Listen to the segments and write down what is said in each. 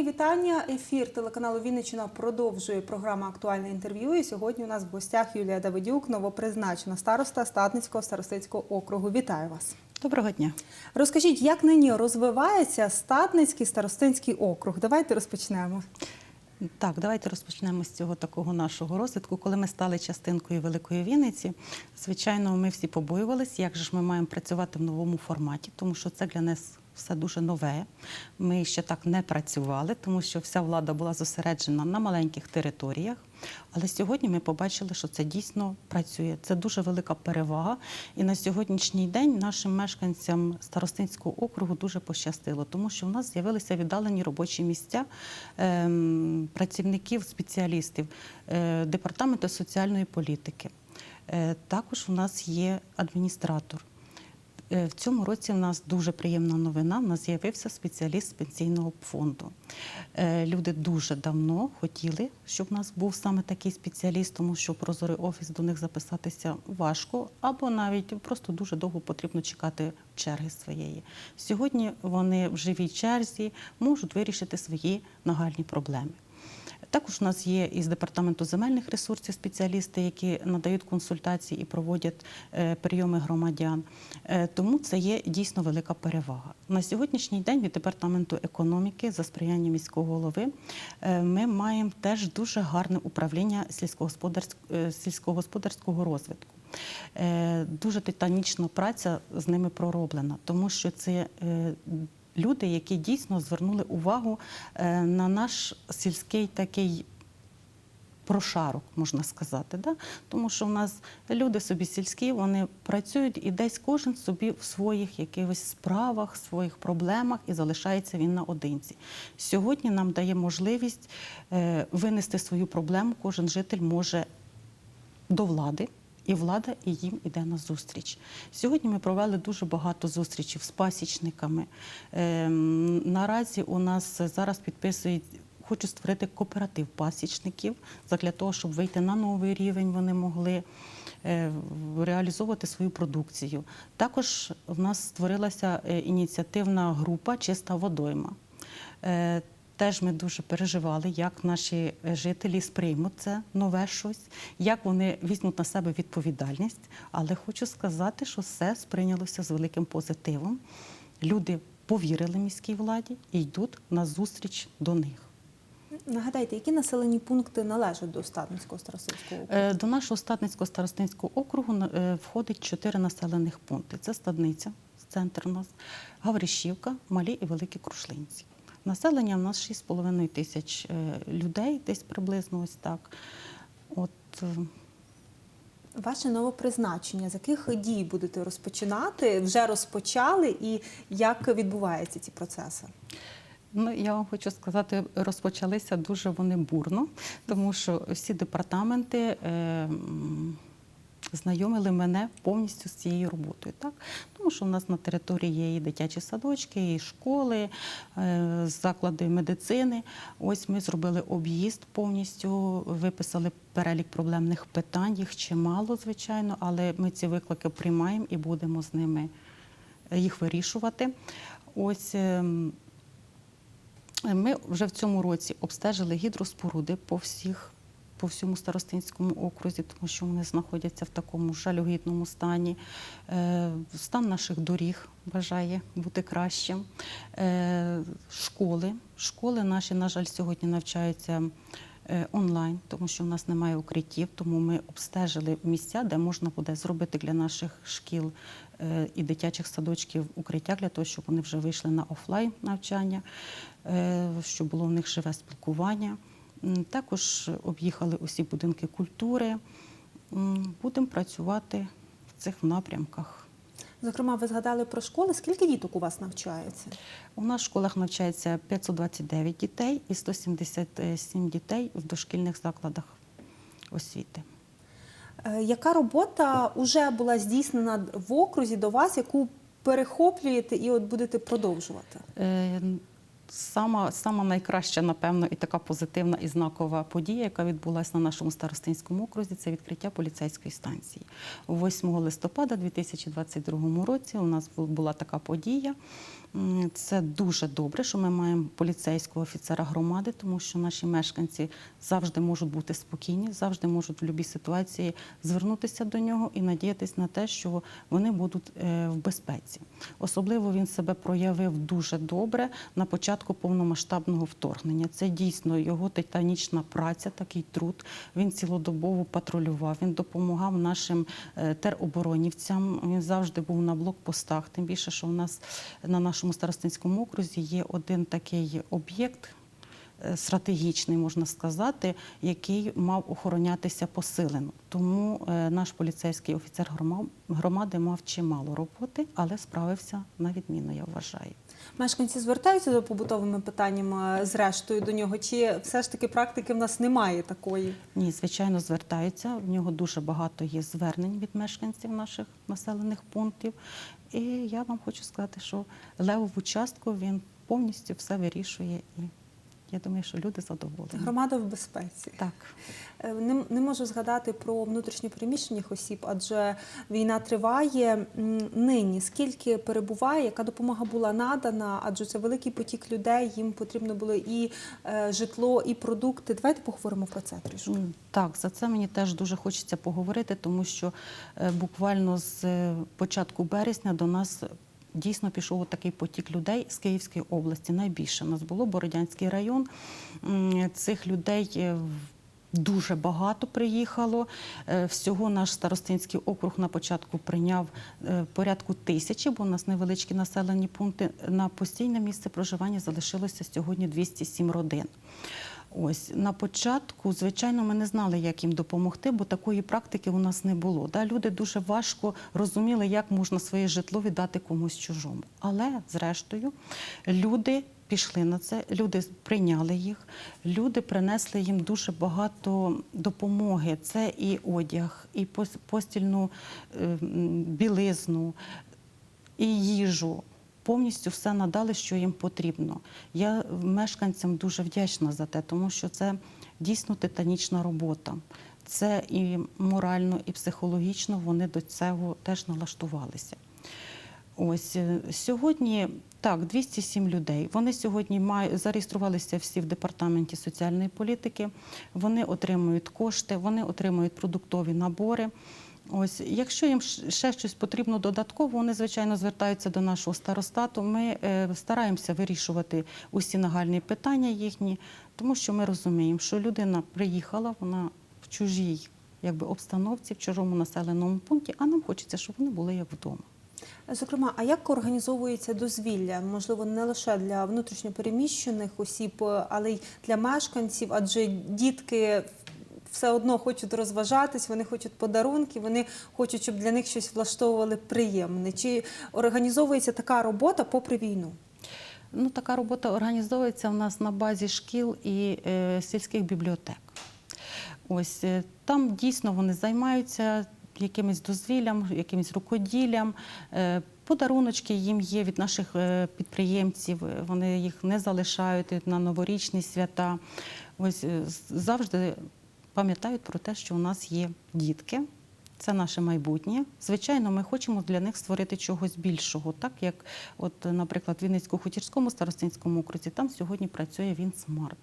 Мої вітання. Ефір телеканалу Вінниччина продовжує програма Актуальне інтерв'ю. І сьогодні у нас в гостях Юлія Давидюк, новопризначена староста Статницького старостинського округу. Вітаю вас. Доброго дня. Розкажіть, як нині розвивається Статницький старостинський округ? Давайте розпочнемо. Так, давайте розпочнемо з цього такого нашого розвитку. Коли ми стали частинкою Великої Вінниці, звичайно, ми всі побоювалися, як же ж ми маємо працювати в новому форматі, тому що це для нас все дуже нове. Ми ще так не працювали, тому що вся влада була зосереджена на маленьких територіях. Але сьогодні ми побачили, що це дійсно працює. Це дуже велика перевага. І на сьогоднішній день нашим мешканцям старостинського округу дуже пощастило, тому що в нас з'явилися віддалені робочі місця ем, працівників, спеціалістів е, департаменту соціальної політики. Е, також у нас є адміністратор. Е, В цьому році в нас дуже приємна новина. У нас з'явився спеціаліст з пенсійного фонду. Е, Люди дуже давно хотіли, щоб в нас був саме такий спеціаліст, тому що прозорий офіс до них записатися важко, або навіть просто дуже довго потрібно чекати черги своєї. Сьогодні вони в живій черзі можуть вирішити свої нагальні проблеми. Також у нас є із департаменту земельних ресурсів спеціалісти, які надають консультації і проводять е, прийоми громадян. Е, Тому це є дійсно велика перевага. На сьогоднішній день від департаменту економіки за сприяння міського голови е, ми маємо теж дуже гарне управління сільськогосподарськ- сільськогосподарського розвитку. Дуже титанічна праця з ними пророблена, тому що це люди, які дійсно звернули увагу е, на наш сільський такий. Прошарок, можна сказати, да? тому що в нас люди собі сільські, вони працюють і десь кожен собі в своїх якихось справах, своїх проблемах і залишається він наодинці. Сьогодні нам дає можливість е, винести свою проблему. Кожен житель може до влади. І влада і їм іде на зустріч. Сьогодні ми провели дуже багато зустрічей з пасічниками. Ем, наразі у нас зараз підписують, хочу створити кооператив пасічників для того, щоб вийти на новий рівень. Вони могли е, реалізовувати свою продукцію. Також в нас створилася е, ініціативна група Чиста водойма. Теж ми дуже переживали, як наші е, жителі сприймуть це нове щось, як вони візьмуть на себе відповідальність. Але хочу сказати, що все сприйнялося з великим позитивом. Люди повірили міській владі і йдуть на зустріч до них. Нагадайте, які населені пункти належать до Статницького старостинського округу? Е, До нашого статницького старостинського округу е, входить чотири населених пункти: це Стадниця, центр у нас, Гаврищівка, Малі і Великі Крушлинці. Населення в нас 6,5 тисяч е, людей, десь приблизно ось так. От е, Ваше новопризначення, з яких дій будете розпочинати? Вже розпочали, і як відбуваються ці процеси? Ну, я вам хочу сказати, розпочалися дуже вони бурно, тому що всі департаменти е, знайомили мене повністю з цією роботою. Так? Тому що в нас на території є і дитячі садочки, і школи, е, заклади медицини. Ось ми зробили об'їзд повністю, виписали перелік проблемних питань, їх чимало, звичайно, але ми ці виклики приймаємо і будемо з ними їх вирішувати. Ось. ем, ми вже в цьому році обстежили гідроспоруди по всіх. По всьому старостинському окрузі, тому що вони знаходяться в такому жалюгідному стані. Е, Стан наших доріг бажає бути кращим. Е, Школи. Школи наші, на жаль, сьогодні навчаються е, онлайн, тому що в нас немає укриттів, тому ми обстежили місця, де можна буде зробити для наших шкіл і дитячих садочків укриття для того, щоб вони вже вийшли на офлайн навчання, щоб було в них живе спілкування. Також об'їхали усі будинки культури. Будемо працювати в цих напрямках. Зокрема, ви згадали про школи. Скільки діток у вас навчається? У нас в школах навчається 529 дітей і 177 дітей в дошкільних закладах освіти. Е, Яка робота вже була здійснена в окрузі до вас, яку перехоплюєте і от будете продовжувати? Сама, сама найкраща, напевно, і така позитивна і знакова подія, яка відбулася на нашому старостинському окрузі, це відкриття поліцейської станції. 8 листопада 2022 році у нас була така подія. Це дуже добре, що ми маємо поліцейського офіцера громади, тому що наші мешканці завжди можуть бути спокійні, завжди можуть в будь-якій ситуації звернутися до нього і надіятися на те, що вони будуть е, в безпеці. Особливо він себе проявив дуже добре на початку повномасштабного вторгнення. Це дійсно його титанічна праця, такий труд. Він цілодобово патрулював, він допомагав нашим е, тероборонівцям. Він завжди був на блокпостах. Тим більше, що у нас на нашому старостинському окрузі є один такий об'єкт. е, Стратегічний, можна сказати, який мав охоронятися посилено. Тому е, наш поліцейський офіцер громади мав чимало роботи, але справився на відміну, я вважаю. Мешканці звертаються за побутовими питаннями зрештою до нього, чи все ж таки практики в нас немає такої? Ні, звичайно, звертаються. В нього дуже багато є звернень від мешканців наших населених пунктів. І я вам хочу сказати, що левову частку він повністю все вирішує. І я думаю, що люди задоволені. Громада в безпеці. Так. Е, Не, не можу згадати про внутрішньопереміщених осіб, адже війна триває нині. Скільки перебуває, яка допомога була надана? Адже це великий потік людей. Їм потрібно було і е, житло, і продукти. Давайте поговоримо про це трішки. Так, за це мені теж дуже хочеться поговорити, тому що е, буквально з е, початку березня до нас дійсно пішов такий потік людей з Київської області. Найбільше нас було Бородянський район. Цих людей. е, Дуже багато приїхало. Е, Всього наш старостинський округ на початку прийняв е, порядку тисячі, бо у нас невеличкі населені пункти. На постійне місце проживання залишилося сьогодні 207 родин. Ось на початку, звичайно, ми не знали, як їм допомогти, бо такої практики у нас не було. Да? Люди дуже важко розуміли, як можна своє житло віддати комусь чужому. Але, зрештою, люди пішли на це, люди прийняли їх, люди принесли їм дуже багато допомоги. Це і одяг, і пос- постільну е, білизну, і їжу. Повністю все надали, що їм потрібно. Я мешканцям дуже вдячна за те, тому що це дійсно титанічна робота. Це і морально, і психологічно вони до цього теж налаштувалися. Ось е, сьогодні так, 207 людей. Вони сьогодні мають зареєструвалися всі в департаменті соціальної політики. Вони отримують кошти, вони отримують продуктові набори. Ось, якщо їм ще щось потрібно додатково, вони звичайно звертаються до нашого старостату. Ми е, стараємося вирішувати усі нагальні питання їхні, тому що ми розуміємо, що людина приїхала, вона в чужій якби, обстановці, в чужому населеному пункті, а нам хочеться, щоб вони були як вдома. Зокрема, а як організовується дозвілля? Можливо, не лише для внутрішньопереміщених осіб, але й для мешканців, адже дітки все одно хочуть розважатись, вони хочуть подарунки, вони хочуть, щоб для них щось влаштовували приємне. Чи організовується така робота попри війну? Ну, така робота організовується у нас на базі шкіл і е, сільських бібліотек. Ось е, там дійсно вони займаються якимось дозвіллям, якимось рукоділлям. Е, Подаруночки їм є від наших е, підприємців, вони їх не залишають на новорічні свята. Ось е, завжди пам'ятають про те, що у нас є дітки. Це наше майбутнє. Звичайно, ми хочемо для них створити чогось більшого, так як, от, наприклад, в Вінницько-Хутірському старостинському окрузі там сьогодні працює він смарт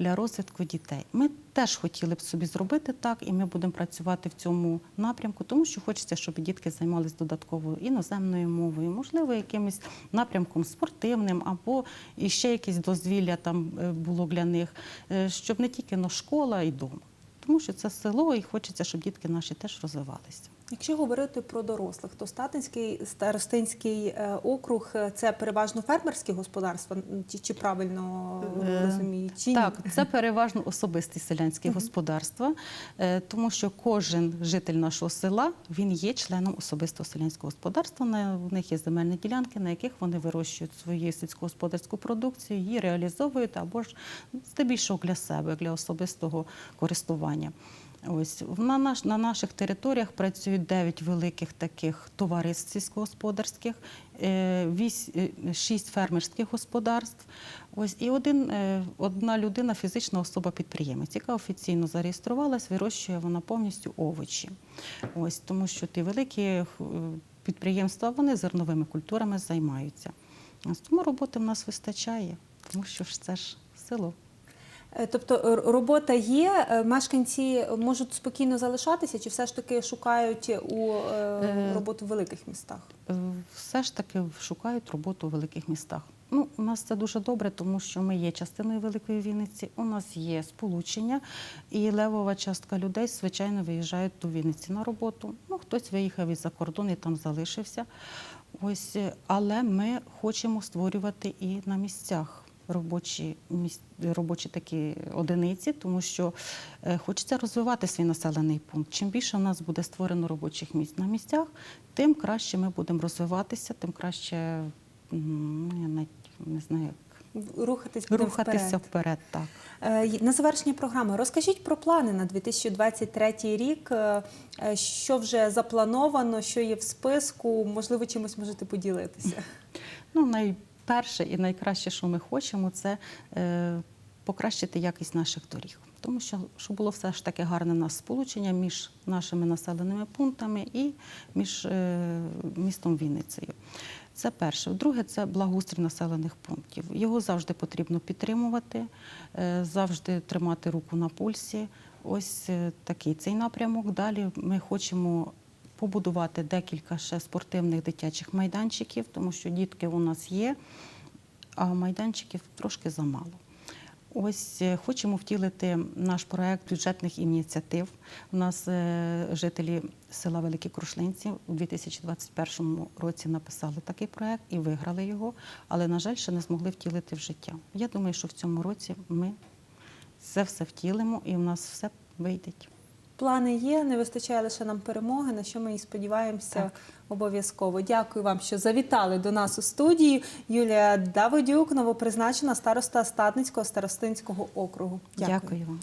для розвитку дітей. Ми теж хотіли б собі зробити так, і ми будемо працювати в цьому напрямку, тому що хочеться, щоб дітки займалися додатковою іноземною мовою, можливо, якимось напрямком спортивним, або і ще якесь дозвілля там е, було для них, е, щоб не тільки но школа, а й дома. Тому що це село, і хочеться, щоб дітки наші теж розвивалися. Якщо говорити про дорослих, то Статинський старостинський е, округ е, це переважно фермерські господарства, чи, чи правильно Е, розумію? Чи ні? Так, це переважно особисті селянські Мгм. господарства, е, тому що кожен житель нашого села він є членом особистого селянського господарства. В них є земельні ділянки, на яких вони вирощують свою сільськогосподарську продукцію, її реалізовують або ж здебільшого для себе, для особистого користування. Ось на, наш, на наших територіях працюють 9 великих таких товариств сільськогосподарських, е, вісь- е, шість фермерських господарств. Ось і один, е, одна людина, фізична особа-підприємець, яка офіційно зареєструвалась, вирощує вона повністю овочі. Ось тому, що ті великі е, підприємства вони зерновими культурами займаються. Тому роботи в нас вистачає, тому що ж це ж село. Е, Тобто робота є, е, мешканці можуть спокійно залишатися, чи все ж таки шукають у е, роботу в великих містах? Все ж таки шукають роботу у великих містах. Ну, у нас це дуже добре, тому що ми є частиною Великої Вінниці, у нас є сполучення, і левова частка людей, звичайно, виїжджають до Вінниці на роботу. Ну, хтось виїхав із-за кордону і там залишився. Ось, але ми хочемо створювати і на місцях робочі, робочі такі одиниці, тому що е, хочеться розвивати свій населений пункт. Чим більше у нас буде створено робочих місць на місцях, тим краще ми будемо розвиватися, тим краще я навіть не знаю, Рухатись рухатися вперед. вперед. так. Е, На завершення програми розкажіть про плани на 2023 рік. е, Що вже заплановано, що є в списку? Можливо, чимось можете поділитися. Ну, найперше і найкраще, що ми хочемо, це е, покращити якість наших доріг. Тому що щоб було все ж таки гарне нас сполучення між нашими населеними пунктами і між е, містом Вінницею. Це перше. Друге, це благоустрій населених пунктів. Його завжди потрібно підтримувати, е, завжди тримати руку на пульсі. Ось е, такий цей напрямок. Далі ми хочемо побудувати декілька ще спортивних дитячих майданчиків, тому що дітки у нас є, а майданчиків трошки замало. Ось е, хочемо втілити наш проект бюджетних ініціатив. У нас е, жителі села Великі Крушлинці у 2021 році написали такий проект і виграли його, але, на жаль, ще не змогли втілити в життя. Я думаю, що в цьому році ми це все втілимо і в нас все вийде. Плани є, не вистачає лише нам перемоги, на що ми і сподіваємося Так. обов'язково. Дякую вам, що завітали до нас у студії. Юлія Давидюк, новопризначена староста Статницького старостинського округу. Дякую вам.